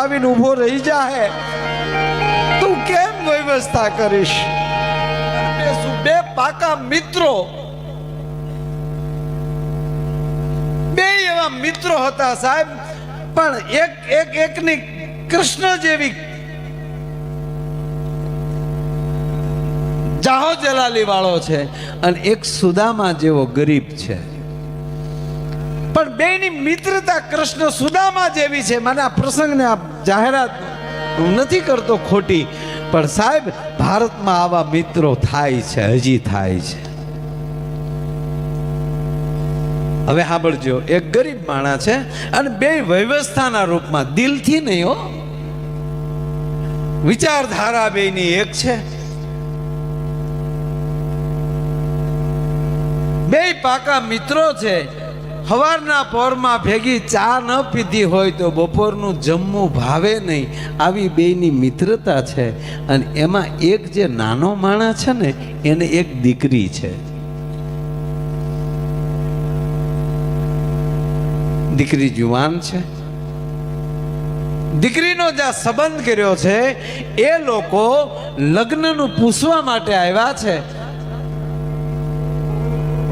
આવીને ઊભો રહી જાય તું કેમ વ્યવસ્થા કરીશ? બે પાકા મિત્રો? બે એવા મિત્રો હતા સાહેબ, પણ એક એક, એકની કૃષ્ણ જેવી. જાહો જલાલી વાળો છે અને એક સુદામા જેવો ગરીબ છે. પણ બેની મિત્રતા કૃષ્ણ સુદામા જેવી છે. મને આ પ્રસંગને આ જાહેરાત હું નથી કરતો ખોટી, પણ સાહેબ, ભારતમાં આવા મિત્રો થાય છે, હજી થાય છે. હવે સાંભળજો, એક ગરીબ માણા છે અને બે વ્યવસ્થાના રૂપમાં દિલથી નહીં હો. વિચારધારા બેની એક છે. બે પાકા મિત્રો છે. સવારના પોરમાં ભેગી ચા ન પીધી હોય તો બપોરનું જમવું ભાવે નહીં. આવી બેની મિત્રતા છે અને એમાં એક જે નાનો માણસ છે ને, એને એક દીકરી છે. દીકરી જુવાન છે. દીકરીનો જે સંબંધ કર્યો છે, એ લોકો લગ્નનું પૂછવા માટે આવ્યા છે.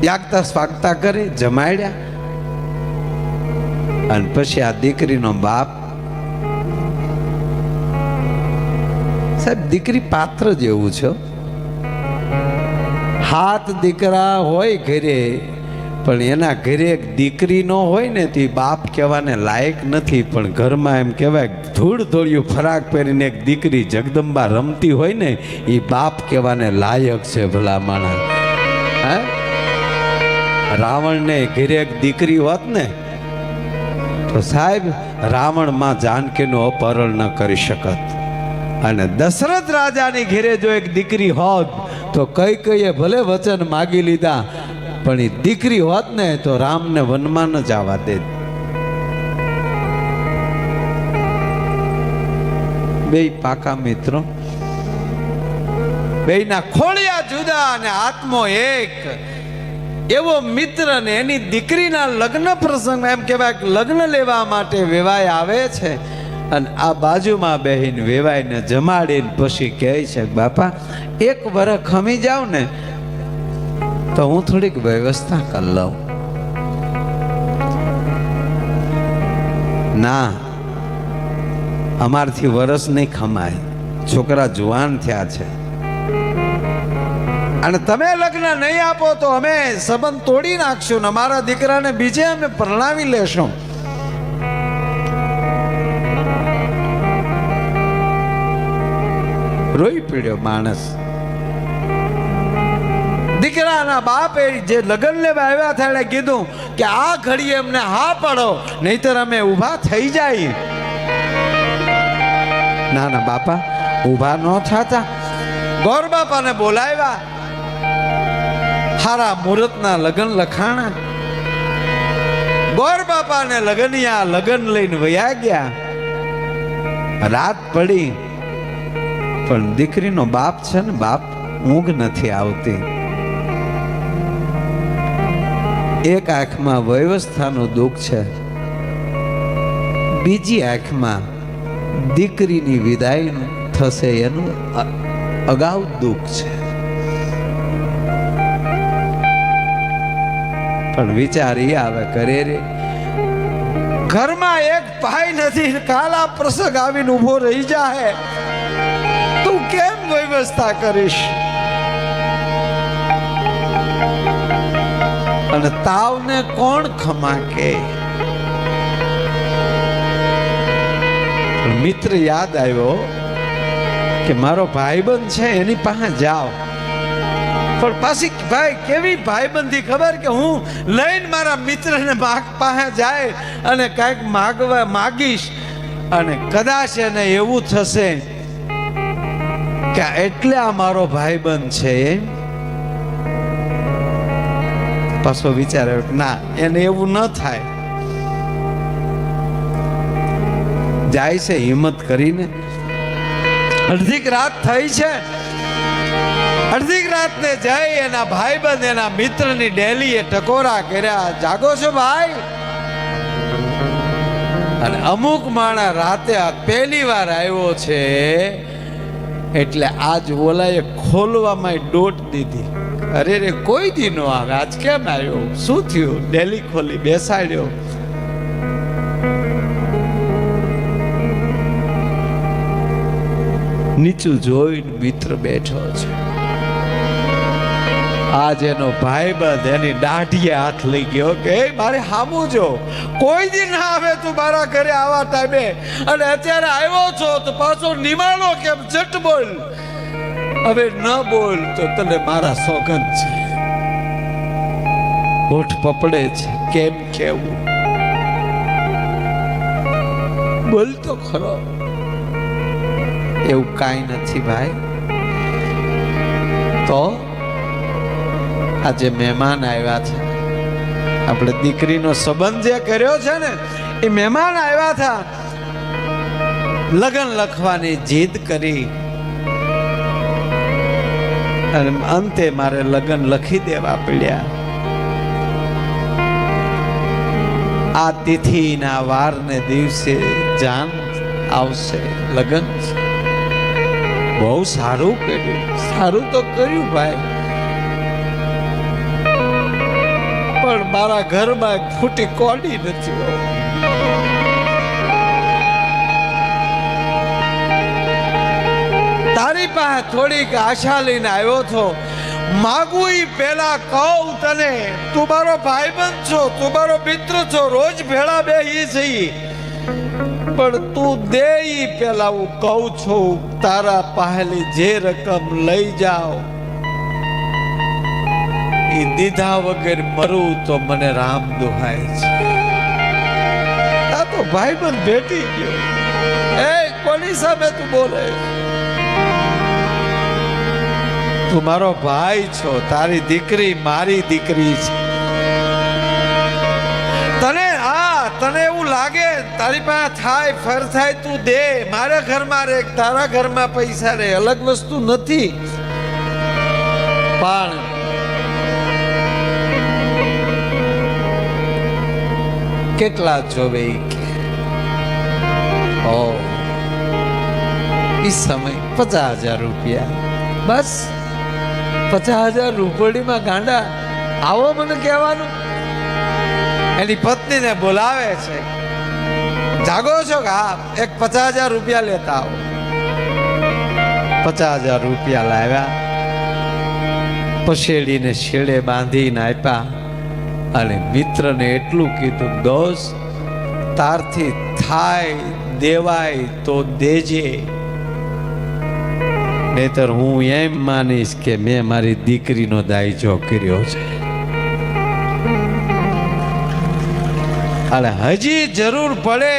યાગતા સ્વાગતા કરી, જમાડ્યા. અને પછી આ દીકરીનો બાપ. સાહેબ, દીકરી પાત્ર જેવું છે હાથ દીકરા હોય ઘરે, પણ એના ઘરે એક દીકરી ન હોય ને તે બાપ કહેવાને લાયક નથી. પણ ઘરમાં એમ કહેવાય ધૂળ ધોળિયું ફરાક પહેરીને એક દીકરી જગદંબા રમતી હોય ને એ બાપ કહેવાને લાયક છે ભલા માણસ. હે? રાવણને ઘરે એક દીકરી હોત ને તો સાહેબ રાવણમાં જાનકીનું અપહરણ ન કરી શકત. અને દશરથ રાજાની ઘેરે જો એક દીકરી હોત, તો કઈ કઈએ ભલે વચન માગી લીધા, પણ એ દીકરી હોત ને, તો રામને વનમાં ન જવા દે બે પાકા મિત્રો. બેયના ખોળિયા જુદા અને આત્મો એક. એવો મિત્ર ને એની દીકરીના લગ્ન પ્રસંગ એમ કહેવાય કે લગ્ન લેવા માટે વેવાય આવે છે અને આ બાજુમાં બહેન વેવાઈને જમાડીને પછી કહે છે, બાપા, એક વરખ ખમી જાવ ને તો હું થોડીક વ્યવસ્થા કરી લઉં. ના, અમારથી વરસ નહીં ખમાય. છોકરા જુવાન થયા છે. અને તમે લગ્ન નહીં આપો તો અમે સંબંધ તોડી નાખશું ને અમારા દીકરાને બીજે અમે પરણાવી લેશું. રોઈ પીડ્યો માણસ. દીકરાના બાપે જે લગ્ન લેવા આવ્યા હતા એણે કીધું કે આ ઘડી અમને હા પડો, નહીતર અમે ઊભા થઈ જાય. ના ના બાપા, ઊભા ન થતા. ગોર બાપાને બોલાવ્યા. હારા મુહૂર્તના લગ્ન લખાણા. ગોર બાપાને લગનિયા લગન લઈને વયા ગયા. રાત પડી, પણ દીકરીનો બાપ છે ને બાપ ઊંઘ નથી આવતી. એક આંખમાં વ્યવસ્થાનું દુઃખ છે. બીજી આંખમાં દીકરીની વિદાયનું થશે એનું અગાઉ દુઃખ છે. પણ વિચાર એ આવે, કરે રે. ઘરમાં એક ભાઈ નથી, કાલા પ્રસંગ આવીને ઊભો રહી જાહે. તું કેમ વ્યવસ્થા કરીશ? અને તાવને કોણ ખમાકે? મિત્ર યાદ આવ્યો કે મારો ભાઈબંધ છે, એની પાસે જાઓ. પણ પાછી ભાઈ કેવી ભાઈબંધી ખબર કે હું લઈને મારા મિત્રને માગ પાસે જાય અને કાંઈક માગવા માગીશ અને કદાચ એને એવું થશે કે એટલે આ મારો ભાઈબંધ છે પાછો વિચાર ના, એને એવું ન થાય. જાય છે, હિંમત કરીને. અડધીક રાત થઈ છે અડધીક રાતને જઈ એના ભાઈબંધ, એના મિત્રની ડેલીએ ટકોરા કર્યા. જાગો છો ભાઈ? અને અમુક માણા રાતે આ પહેલી વાર આવ્યો છે, એટલે આજ ઓલાએ ખોલવામાં ડોટ દીધી. અરે રે કોઈ દી નો આવે? આજ કેમ આવ્યો? શું થયું? ડેલી ખોલી બેસાડ્યો. નીચું જોઈને મિત્ર બેઠો છે. આજ એનો ભાઈબંધ એની દાઢીએ હાથ લઈ ગયો કે, "એ મારે હામું જો. કોઈ દી ના આવે તું મારા ઘરે આવા ટાઈમે. અને અત્યારે આવ્યો છો તો પાછો નિમાણો કેમ? જટ બોલ. હવે ન બોલ તો તને મારા સોગંદ છે. હોઠ પપડે છે, કેમ કેવું? બોલ તો ખરો. એવું કાંઈ નથી ભાઈ. તો? આજે મહેમાન આવ્યા છે. આપણે દીકરીનો સંબંધ જે કર્યો છે ને, એ મહેમાન આવ્યા હતા લગ્ન લખવાની જીદ કરી. અને અંતે મારે લગ્ન લખી દેવા પડ્યા. આ તિથિના વારને દિવસે જાન આવશે, લગ્ન બહુ સારું કર્યું. સારું તો કર્યું ભાઈ. મારા ઘરમાં ફૂટી કોડી નથી તારી પાસે થોડીક આશા લઈને આવ્યો છો. માગું એ પેલા કહું તને, તું મારો ભાઈબંધ છો, તું મારો મિત્ર છો, રોજ ભેળા બે ઈ છીએ પણ તું દે પેલા હું કહું છું, તારા પહેલી જે રકમ લઈ જાઓ એ દીધા વગર મરું તો મને રામ દુહાય છે. આ તો ભાઈ બંધ ભેટી ગયો. એ, કોની સામે તું બોલે? તું મારો ભાઈ છો, તારી દીકરી મારી દીકરી છે. તને હા તને એવું લાગે, તારી પાસે થાય, ફર થાય, તું દે, મારા ઘરમાં રે, તારા ઘરમાં પૈસા રે, અલગ વસ્તુ નથી. પણ કેટલા જોવે ઓ. ઈ સમય પચાસ હજાર રૂપિયા. બસ. પચાસ હજાર રૂપડીમાં ગાંડા. આવો મને કહેવાનું. એની પત્નીને બોલાવે છે. જાગો છો કે હા? એક પચાસ હજાર રૂપિયા લેતા આવો. પચાસ હજાર રૂપિયા લાવ્યા. પછેડીને છેડે બાંધીને આપ્યા. અને મિત્રને એટલું કીધું દોસ્ત તારથી થાય, દેવાય તો દેજે. નહીતર હું એમ માનીશ કે મેં મારી દીકરીનો દાયજો કર્યો છે. અને હજી જરૂર પડે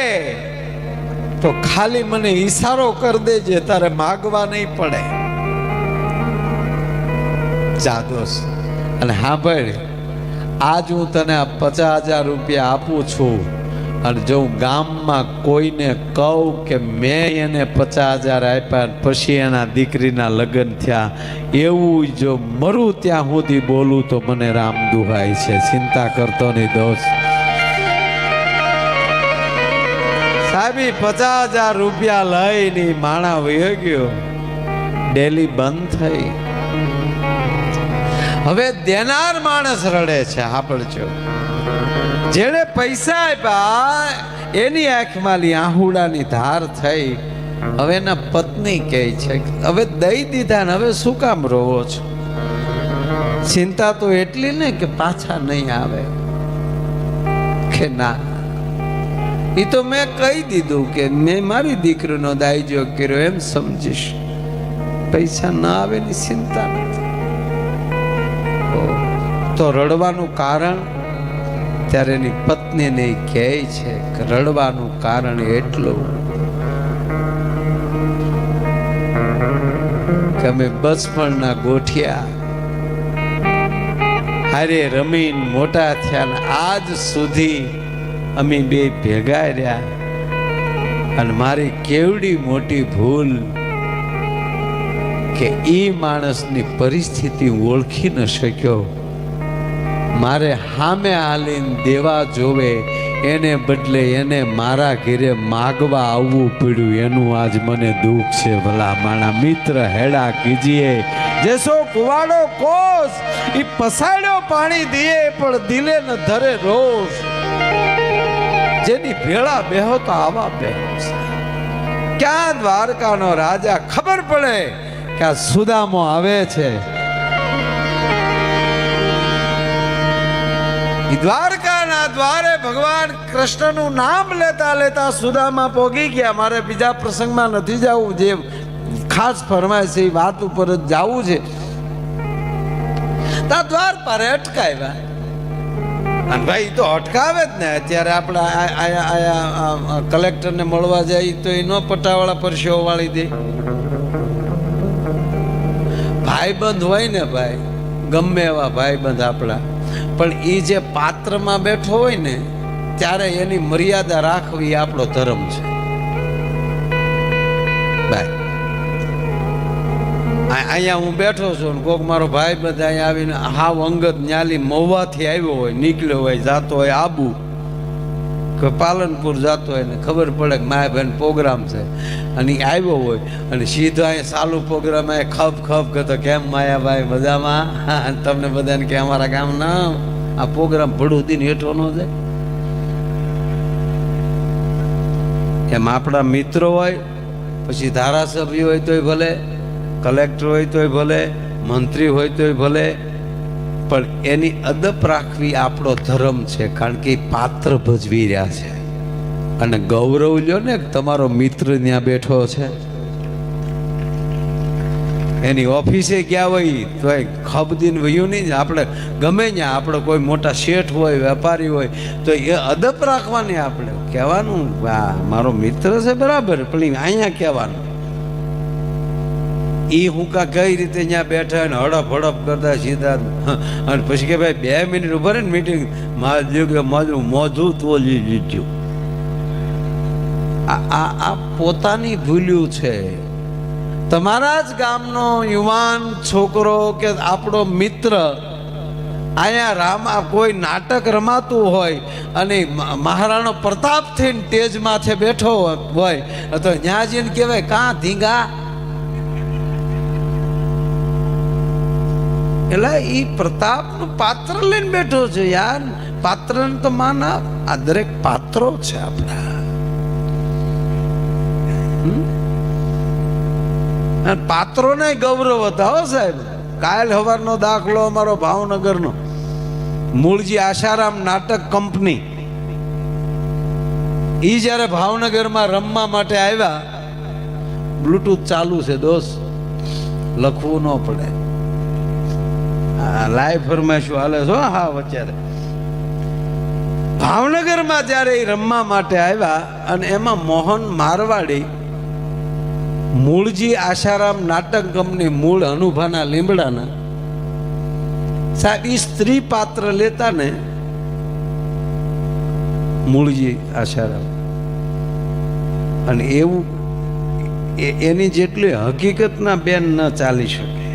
તો ખાલી મને ઈશારો કરી દેજે, તારે માગવા નહીં પડે. જાદોસ અને હા ભાઈ આજ હું તને પચાસ હજાર રૂપિયા આપું છું અને જો હું ગામમાં કોઈને કહું કે મેં એને પચાસ હજાર આપ્યા પછી એના દીકરીના લગ્ન થયા, એવું જો મરું ત્યાં સુધી બોલું તો મને રામ દુહાય છે. ચિંતા કરતો નહીં દોસ્ત. સાહેબી, પચાસ હજાર રૂપિયા લઈને ઈ માણા વયો ગયો. ડેલી બંધ થઈ. હવે દેનાર માણસ રડે છે હાપડજો જેણે પૈસા આપ્યા, એની આંખમાં આહુડાની ધાર થઈ. હવે એના પત્ની કહે છે હવે દઈ દીધા ને હવે શું કામ રોવો છો? ચિંતા તો એટલી ને કે પાછા નહીં આવે. કે ના. એ તો મેં કહી દીધું કે મેં મારી દીકરીનો દાયજો કર્યો, એમ સમજીશ. પૈસા ના આવે ની ચિંતા તો રડવાનું કારણ ત્યારે એની પત્નીને કહે છે કે રડવાનું કારણ એટલું કે અમે બચપણના ગોઠિયા. હારે રમીન મોટા થયા આજ સુધી અમે બે ભેગા રહ્યા. અને મારી કેવડી મોટી ભૂલ કે એ માણસની પરિસ્થિતિ ઓળખી ન શક્યો. મારે હામે હાલીને દેવા જોવે, એને બદલે એને મારા ઘેરે માગવા આવવું પડ્યું. એનું આજ મને દુઃખ છે ભલા માણા. મિત્ર હેડા કીજીએ, જેસો કુવાડો કોસ, ઈ પસાડ્યો પાણી દીએ, પણ દિલે ન ધરે રોષ જેની ભેળા બેહો તો આવા બેહો. ક્યાં દ્વારકાનો રાજા ખબર પડે કે આ સુદામો આવે છે? દ્વારકાના દ્વારે ભગવાન કૃષ્ણનું નામ લેતા લેતા સુદામાં પોગી ગયા. મારે બીજા પ્રસંગમાં નથી જવું. જે ખાસ ફરમાય છે એ વાત ઉપર જ જવું છે. તા દ્વાર પર અટકાવ્યા અને ભાઈ તો અટકાવે જ ને. અત્યારે આપણે આયા આયા કલેક્ટરને મળવા જાય તો એ નો પટાવાળા પર શો વાળી દે. ભાઈબંધ હોય ને ભાઈ, ગમે એવા ભાઈબંધ આપણા. પણ એ જે પાત્રમાં બેઠો હોય ને, ત્યારે એની મર્યાદા રાખવી આપણો ધર્મ છે. અહીંયા હું બેઠો છું ને, કોક મારો ભાઈ બધા અહીંયા આવીને હાવ અંગત ન્યાલી મહુવાથી આવ્યો હોય, નીકળ્યો હોય, જાતો હોય આબુ, કે પાલનપુર જાતો હોય ને, ખબર પડે કે માયા બહેન પ્રોગ્રામ છે. અને આવ્યો હોય, અને સીધો અહીંયા સાલું પ્રોગ્રામ ખપ ખપ કરતો કેમ માયાભાઈ, મજામાં? તમને બધાને કે અમારા ગામના આ પ્રોગ્રામ ભડુદીન દીને હેઠો ન જાય. એમ આપણા મિત્રો હોય, પછી ધારાસભ્ય હોય તોય ભલે, કલેક્ટર હોય તોય ભલે, મંત્રી હોય તોય ભલે, પણ એની અદપ રાખવી આપણો ધર્મ છે, કારણ કે પાત્ર ભજવી રહ્યા છે. અને ગૌરવ લ્યો ને તમારો મિત્ર ત્યાં બેઠો છે. એની ઓફિસે ગયા હોય, તો એ ખબદીન વયું નહીં આપણે, ગમે ત્યાં આપણે કોઈ મોટા શેઠ હોય, વેપારી હોય, તો એ અદબ રાખવાની આપણે. કહેવાનું આ મારો મિત્ર છે બરાબર, પણ અહીંયા કહેવાનું. એ હું કા કઈ રીતે ત્યાં બેઠા અને હડપ હડપ કરતા સીધા અને પછી કે ભાઈ, બે મિનિટ ઊભા રહે ને મિટિંગ મારું કે મારું મોઢું તો આ આ પોતાની ભૂલ્યું છે. તમારા જ ગામનો યુવાન છોકરો કે આપણો મિત્ર અહીંયા રામ કોઈ નાટક રમાતું હોય અને મહારાણો પ્રતાપ થઈને તેજ માથે બેઠો હોય, તો ત્યાં જઈને કહેવાય, કાં ધીંગા? એટલે એ પ્રતાપનું પાત્ર લઈને બેઠો છે યાર. પાત્રને તો માન આ દરેક પાત્રો છે આપણા? અને પાત્રોને ગૌરવ હતા હો સાહેબ. કાયલ હવારનો દાખલો અમારો ભાવનગરનો. મૂળજી આશારામ નાટક કંપની. ઈ જ્યારે ભાવનગરમાં રમવા માટે આવ્યા બ્લૂટૂથ ચાલુ છે દોસ્ત. લખવું ન પડે. લાઈવ ફરમાઈશું, હાલે છો? હા અત્યારે ભાવનગરમાં જ્યારે એ રમવા માટે આવ્યા, અને એમાં મોહન મારવાડી મૂળજી આશારામ નાટક કંપની મૂળ અનુભાના લીમડાના. સાહેબ એ સ્ત્રી પાત્ર લેતા ને મૂળજી આશારામ. અને એવું એની જેટલી હકીકતના બેન ન ચાલી શકે.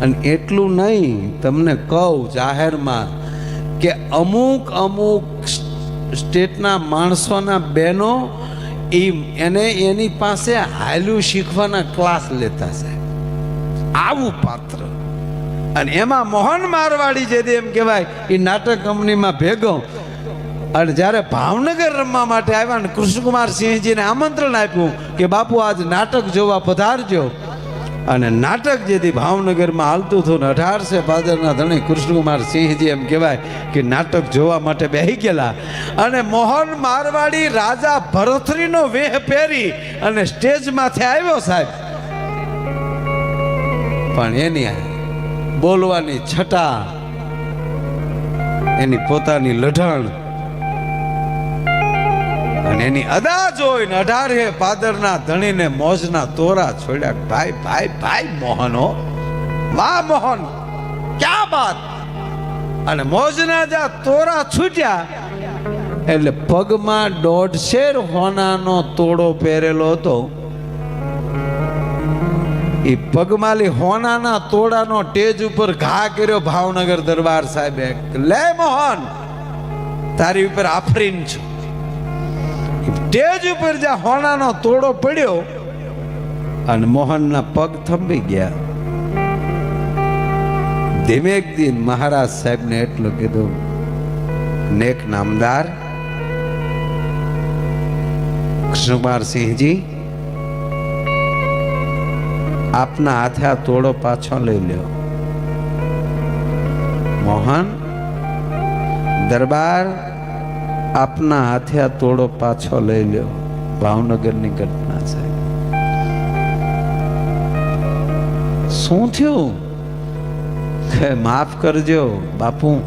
અને એટલું નહીં, તમને કહું જાહેરમાં કે અમુક અમુક સ્ટેટના માણસોના બહેનો એ એને એની પાસે હાલ્યું શીખવાના ક્લાસ લેતા છે આવું પાત્ર. અને એમાં મોહન મારવાડી જે એમ કહેવાય, એ નાટક કંપનીમાં ભેગો. અને જ્યારે ભાવનગર રમવા માટે આવ્યા ને કૃષ્ણકુમાર સિંહજીને આમંત્રણ આપ્યું કે બાપુ આજ નાટક જોવા પધારજો. અને નાટક જેથી ભાવનગરમાં હાલતું હતું ને અઢારસે પાદરના ધણી કૃષ્ણકુમાર સિંહજી એમ કહેવાય કે નાટક જોવા માટે બેહી ગયેલા. અને મોહન મારવાડી રાજા ભરથરીનો વેહ પહેરી અને સ્ટેજમાંથી આવ્યો સાહેબ. પણ એની બોલવાની છટા, એની પોતાની લઢણ અને એની અદા જોઈને અઢારે પાદરના ધણીને મોજના તોરા છોડ્યા. ભાઈ ભાઈ ભાઈ, મોહનો. વાહ, મોહન. ક્યાં બાત? અને મોજના જા તોરા છૂટ્યા. એટલે પગમાં દોઢ શેર હોનાનો તોડો પહેરેલો હતો. એ પગમાલી હોનાના તોડાનો ટેજ ઉપર ઘા કર્યો ભાવનગર દરબાર સાહેબે. લે, મોહન. તારી ઉપર આફરીન છું. સ્ટેજ ઉપર જ્યાં હોનાનો તોડો પડ્યો અને મોહનના પગ થંભી ગયા. ધીમે દિન મહારાજ સાહેબને એટલું કીધું, નેક નામદાર કૃષ્ણકુમારસિંહજી આપના હાથે આ તોડો પાછો લઈ લ્યો. મોહન, દરબાર આપના હાથે આ તોડો પાછો લઈ લ્યો. ભાવનગરની ઘટના છે. શું થયું? કે માફ કરજો, બાપુ.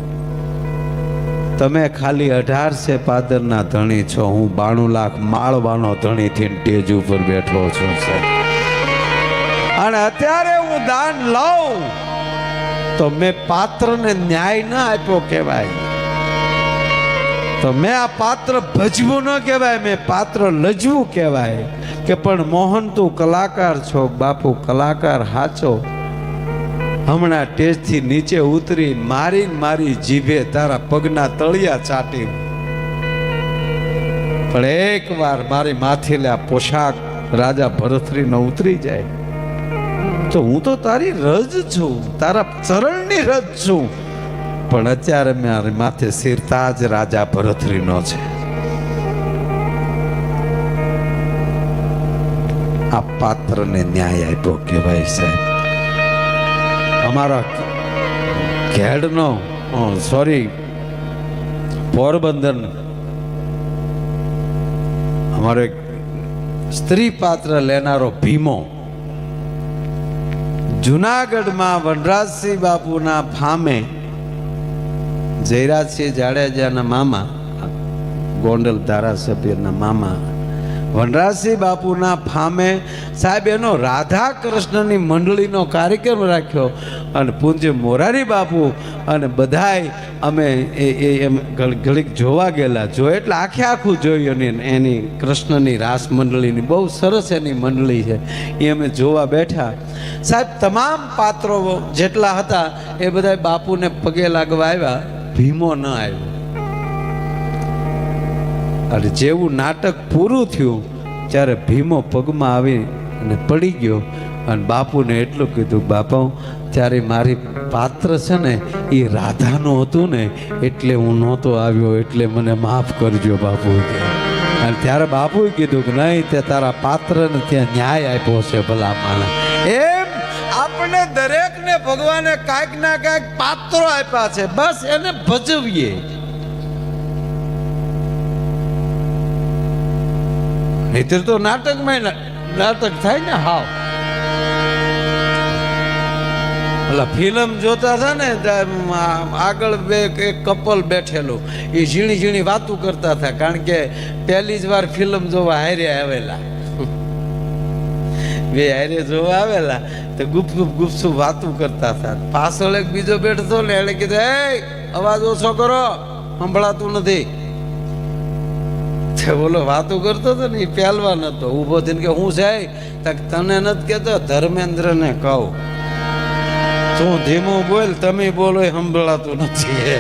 તમે ખાલી અઢાર છે પાદરના ધણી છો. હું બાણું લાખ માળવાનો ધણી થઈને ટેજ ઉપર બેઠો છું, સાહેબ. અને અત્યારે હું દાન લઉં. તો મેં પાત્રને ન્યાય ના આપ્યો કહેવાય. તો મેં આ પાત્ર ભજવું ન કહેવાય, મેં પાત્ર લજવું કહેવાય કે પણ મોહન તું કલાકાર છો, બાપુ કલાકાર હાચો. હમણાં ટેજથી નીચે ઉતરી મારી મારી જીભે તારા પગના તળિયા ચાટી પણ એકવાર મારી માથેલા પોશાક રાજા ભરતરીનો ઉતરી જાય. તો હું તો તારી રજ છું, તારા ચરણની રજ છું. પણ અત્યારે મારી માથે સિરતાજ રાજા ભરથરીનો છે. આ પાત્રને ન્યાય આપ્યો કહેવાય સાહેબ. અમારા ઘેડનો સોરી પોરબંદર અમારો એક સ્ત્રી પાત્ર લેનારો ભીમો. જુનાગઢમાં વનરાજસિંહ બાપુના ફામે જયરાજસિંહ જાડેજાના મામા, ગોંડલ ધારાસભ્યના મામા. વનરાજસિંહ બાપુના ફામે સાહેબ, એનો રાધા કૃષ્ણની મંડળીનો કાર્યક્રમ રાખ્યો અને પૂજ્ય મોરારી બાપુ અને બધાય અમે એ એમ ઘડીક જોવા ગયેલા. જો એટલે આખે આખું જોયું અને એની કૃષ્ણની રાસ મંડળીની, બહુ સરસ એની મંડળી છે. એ અમે જોવા બેઠા. સાહેબ, તમામ પાત્રો જેટલા હતા, એ બધા બાપુને પગે લાગવા આવ્યા. ભીમો ન આવ્યો. અને જેવું નાટક પૂરું થયું, ત્યારે ભીમો પગમાં આવી અને પડી ગયો. અને બાપુને એટલું કીધું, બાપા, ત્યારે મારી પાત્ર છે ને, એ રાધાનું હતું ને, એટલે હું નહોતો આવ્યો, એટલે મને માફ કરજો બાપુ. અને ત્યારે બાપુએ કીધું કે નહીં, તે તારા પાત્રને ત્યાં ન્યાય આપ્યો છે ભલા માણસ. આપણે દરેકને ભગવાને કાંઈક ના કાંઈક પાત્રો આપ્યા છે. બસ એને ભજવીએ. નહીતર તો નાટકમાં નાટક થાય ને હાવ. એટલે ફિલ્મ જોતા હતા ને આગળ બે એક કપલ બેઠેલું. એ ઝીણી ઝીણી વાતું કરતા હતા, કારણ કે પહેલી જ વાર ફિલ્મ જોવા હારે આવેલા. બે હારે જોવા આવેલા. તો ગુપ ગુપ ગુપસુપ વાતું કરતા હતા. પાછળ એક બીજો બેઠતો ને એને કીધું એ અવાજ ઓછો કરો, સંભળાતું નથી. છે બોલો વાતો કરતો હતો ને એ પહેલવાન હતો. ઊભો થઈને કે, હું છે? તને નથી કહેતો, ધર્મેન્દ્રને કહું. તું ધીમું બોલ, તમે બોલો, એ સંભળાતું નથી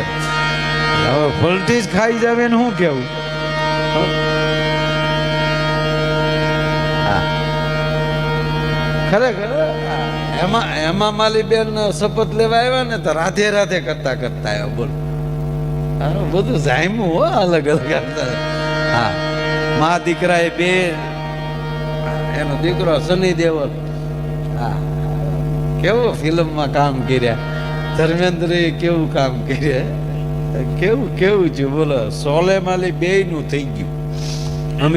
હવે પલટી જ ખાઈ જાવે ને શું કેવું? ખરેખર. એમાં એમાં માલી બેન શપથ લેવા આવ્યા ને તો રાધે રાધે કરતા કરતા આવ્યા, બોલ. બધું જામ્યું હો, અલગ અલગ હા. મા દીકરા એ બે, એનો દીકરો સની દેવલ. હા. કેવું ફિલ્મમાં કામ કર્યા. ધર્મેન્દ્ર કેવું કામ કર્યા? કેવું કેવું છે બોલો, સોલે માલી બે નું થઈ ગયું. અમે